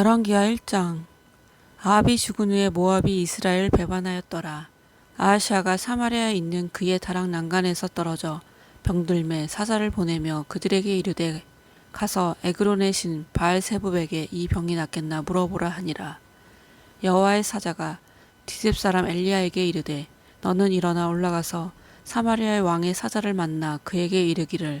열왕기하 1장 아합이 죽은 후에 모압이 이스라엘을 배반하였더라. 아하시아가 사마리아에 있는 그의 다락 난간에서 떨어져 병들매 사자를 보내며 그들에게 이르되 가서 에그론의 신 바알세부백에 이 병이 낫겠나 물어보라 하니라. 여호와의 사자가 디셉 사람 엘리야에게 이르되 너는 일어나 올라가서 사마리아의 왕의 사자를 만나 그에게 이르기를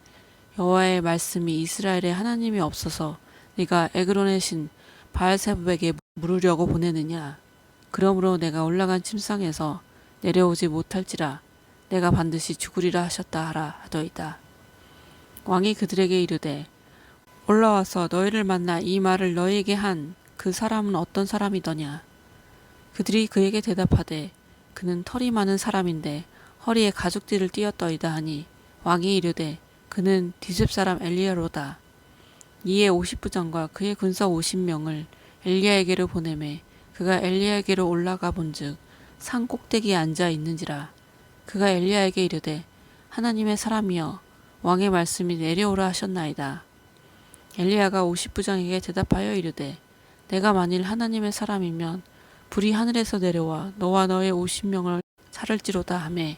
여호와의 말씀이 이스라엘에 하나님이 없어서 네가 에그론의 신 바알세부백에 물으려고 보내느냐? 그러므로 내가 올라간 침상에서 내려오지 못할지라 내가 반드시 죽으리라 하셨다 하라 하더이다. 왕이 그들에게 이르되 올라와서 너희를 만나 이 말을 너희에게 한 그 사람은 어떤 사람이더냐? 그들이 그에게 대답하되 그는 털이 많은 사람인데 허리에 가죽띠를 띄었더이다 하니 왕이 이르되 그는 디셉 사람 엘리야로다. 이에 50부장과 그의 군사 50명을 엘리야에게로 보내매 그가 엘리야에게로 올라가 본즉 산 꼭대기에 앉아 있는지라. 그가 엘리야에게 이르되 하나님의 사람이여 왕의 말씀이 내려오라 하셨나이다. 엘리야가 50부장에게 대답하여 이르되 내가 만일 하나님의 사람이면 불이 하늘에서 내려와 너와 너의 50명을 살을지로다 하매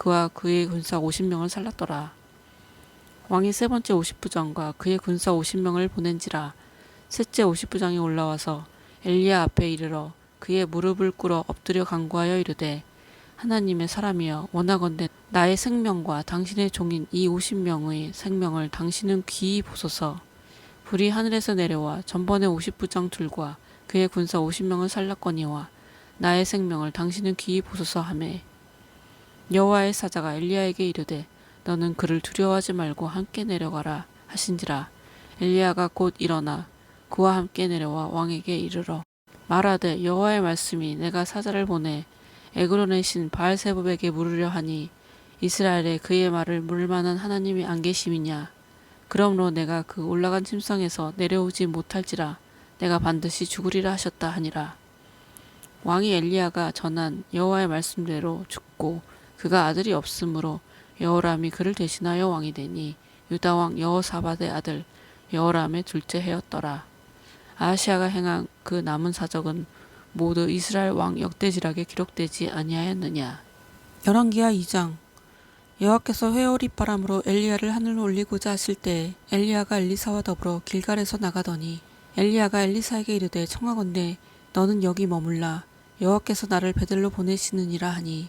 그와 그의 군사 50명을 살랐더라. 왕이 세 번째 50부장과 그의 군사 50명을 보낸지라. 셋째 50부장이 올라와서 엘리야 앞에 이르러 그의 무릎을 꿇어 엎드려 간구하여 이르되 하나님의 사람이여 원하건대 나의 생명과 당신의 종인 이 50명의 생명을 당신은 귀히 보소서. 불이 하늘에서 내려와 전번의 50부장 둘과 그의 군사 50명을 살랐거니와 나의 생명을 당신은 귀히 보소서 하매 여호와의 사자가 엘리야에게 이르되 너는 그를 두려워하지 말고 함께 내려가라 하신지라. 엘리야가 곧 일어나 그와 함께 내려와 왕에게 이르러 말하되 여호와의 말씀이 내가 사자를 보내 에그론의 신 바알세부백에 물으려 하니 이스라엘에 그의 말을 물을 만한 하나님이 안 계심이냐? 그러므로 내가 그 올라간 침상에서 내려오지 못할지라 내가 반드시 죽으리라 하셨다 하니라. 왕이 엘리야가 전한 여호와의 말씀대로 죽고 그가 아들이 없으므로 여호람이 그를 대신하여 왕이 되니 유다 왕 여호사밧의 아들 여호람의 둘째 해였더라. 아시아가 행한 그 남은 사적은 모두 이스라엘 왕 역대지락에 기록되지 아니하였느냐. 열왕기하 2장 여호와께서 회오리 바람으로 엘리야를 하늘로 올리고자 하실 때 엘리야가 엘리사와 더불어 길갈에서 나가더니 엘리야가 엘리사에게 이르되 청하건대 너는 여기 머물라 여호와께서 나를 베들로 보내시느니라 하니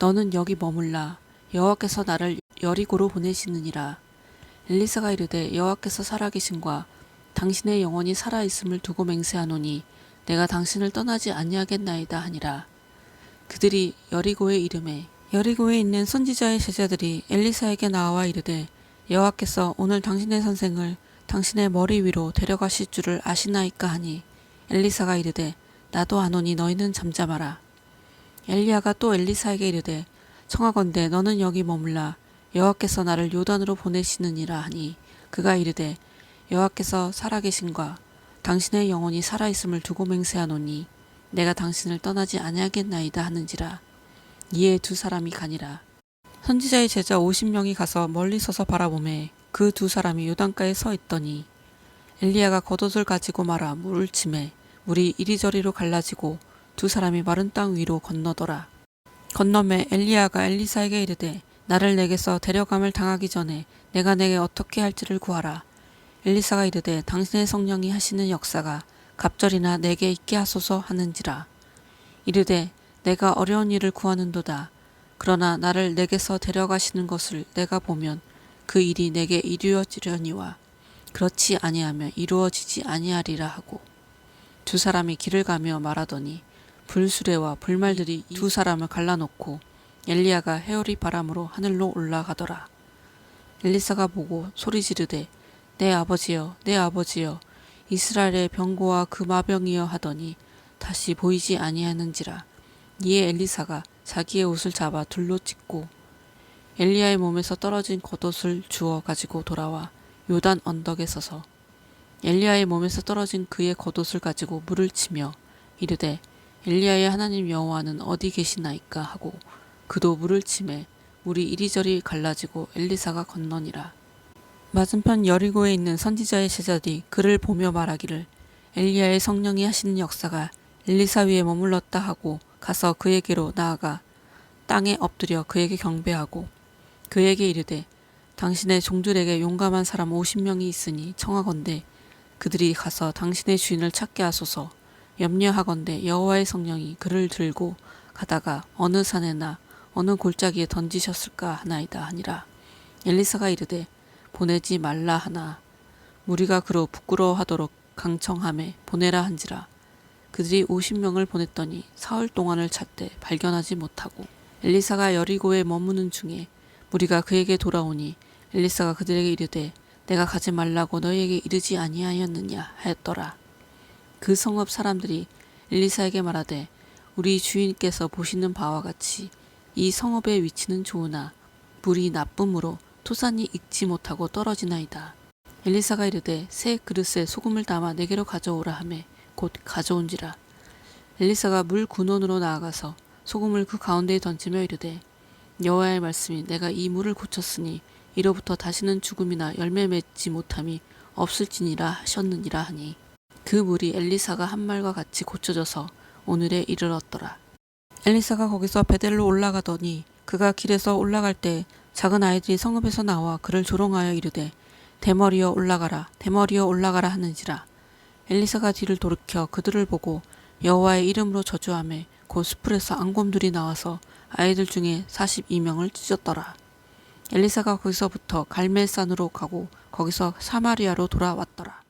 너는 여기 머물라 여호와께서 나를 여리고로 보내시느니라. 엘리사가 이르되 여호와께서 살아계신과 당신의 영혼이 살아 있음을 두고 맹세하노니 내가 당신을 떠나지 아니하겠나이다 하니라. 그들이 여리고의 이름에 여리고에 있는 선지자의 제자들이 엘리사에게 나와 이르되 여호와께서 오늘 당신의 선생을 당신의 머리 위로 데려가실 줄을 아시나이까 하니 엘리사가 이르되 나도 아노니 너희는 잠잠하라. 엘리야가 또 엘리사에게 이르되 청하건대 너는 여기 머물라. 여호와께서 나를 요단으로 보내시느니라 하니 그가 이르되 여호와께서 살아계신과 당신의 영혼이 살아있음을 두고 맹세하노니 내가 당신을 떠나지 아니하겠나이다 하는지라. 이에 두 사람이 가니라. 선지자의 제자 50명이 가서 멀리 서서 바라보매 그 두 사람이 요단가에 서 있더니 엘리야가 겉옷을 가지고 말아 물을 치매 물이 이리저리로 갈라지고 두 사람이 마른 땅 위로 건너더라. 건너매 엘리야가 엘리사에게 이르되 나를 내게서 데려감을 당하기 전에 내가 내게 어떻게 할지를 구하라. 엘리사가 이르되 당신의 성령이 하시는 역사가 갑절이나 내게 있게 하소서 하는지라. 이르되 내가 어려운 일을 구하는도다. 그러나 나를 내게서 데려가시는 것을 내가 보면 그 일이 내게 이루어지려니와 그렇지 아니하면 이루어지지 아니하리라 하고. 두 사람이 길을 가며 말하더니 불수레와 불말들이 이두 사람을 갈라놓고 엘리야가 헤어리 바람으로 하늘로 올라가더라. 엘리사가 보고 소리 지르되 내 아버지여 내 아버지여 이스라엘의 병고와 그 마병이여 하더니 다시 보이지 아니하는지라. 이에 엘리사가 자기의 옷을 잡아 둘로 찢고 엘리야의 몸에서 떨어진 겉옷을 주워 가지고 돌아와 요단 언덕에 서서 엘리야의 몸에서 떨어진 그의 겉옷을 가지고 물을 치며 이르되 엘리야의 하나님 여호와는 어디 계시나이까 하고 그도 물을 치매 물이 이리저리 갈라지고 엘리사가 건너니라. 맞은편 여리고에 있는 선지자의 제자들이 그를 보며 말하기를 엘리야의 성령이 하시는 역사가 엘리사 위에 머물렀다 하고 가서 그에게로 나아가 땅에 엎드려 그에게 경배하고 그에게 이르되 당신의 종들에게 용감한 사람 50명이 있으니 청하건대 그들이 가서 당신의 주인을 찾게 하소서 염려하건대 여호와의 성령이 그를 들고 가다가 어느 산에나 어느 골짜기에 던지셨을까 하나이다 하니라. 엘리사가 이르되 보내지 말라 하나. 무리가 그로 부끄러워하도록 강청함에 보내라 한지라. 그들이 50명을 보냈더니 사흘 동안을 찾되 발견하지 못하고 엘리사가 여리고에 머무는 중에 무리가 그에게 돌아오니 엘리사가 그들에게 이르되 내가 가지 말라고 너희에게 이르지 아니하였느냐 하였더라 그 성읍 사람들이 엘리사에게 말하되 우리 주인께서 보시는 바와 같이 이 성읍의 위치는 좋으나 물이 나쁨으로 토산이 익지 못하고 떨어지나이다. 엘리사가 이르되 새 그릇에 소금을 담아 내게로 가져오라 하매 곧 가져온지라. 엘리사가 물 근원으로 나아가서 소금을 그 가운데에 던지며 이르되 여호와의 말씀이 내가 이 물을 고쳤으니 이로부터 다시는 죽음이나 열매 맺지 못함이 없을지니라 하셨느니라 하니 그 물이 엘리사가 한 말과 같이 고쳐져서 오늘에 이르렀더라. 엘리사가 거기서 베델로 올라가더니 그가 길에서 올라갈 때 작은 아이들이 성읍에서 나와 그를 조롱하여 이르되 대머리여 올라가라 대머리여 올라가라 하는지라. 엘리사가 뒤를 돌이켜 그들을 보고 여호와의 이름으로 저주하며 곧 수풀에서 앙곰들이 나와서 아이들 중에 42명을 찢었더라. 엘리사가 거기서부터 갈멜산으로 가고 거기서 사마리아로 돌아왔더라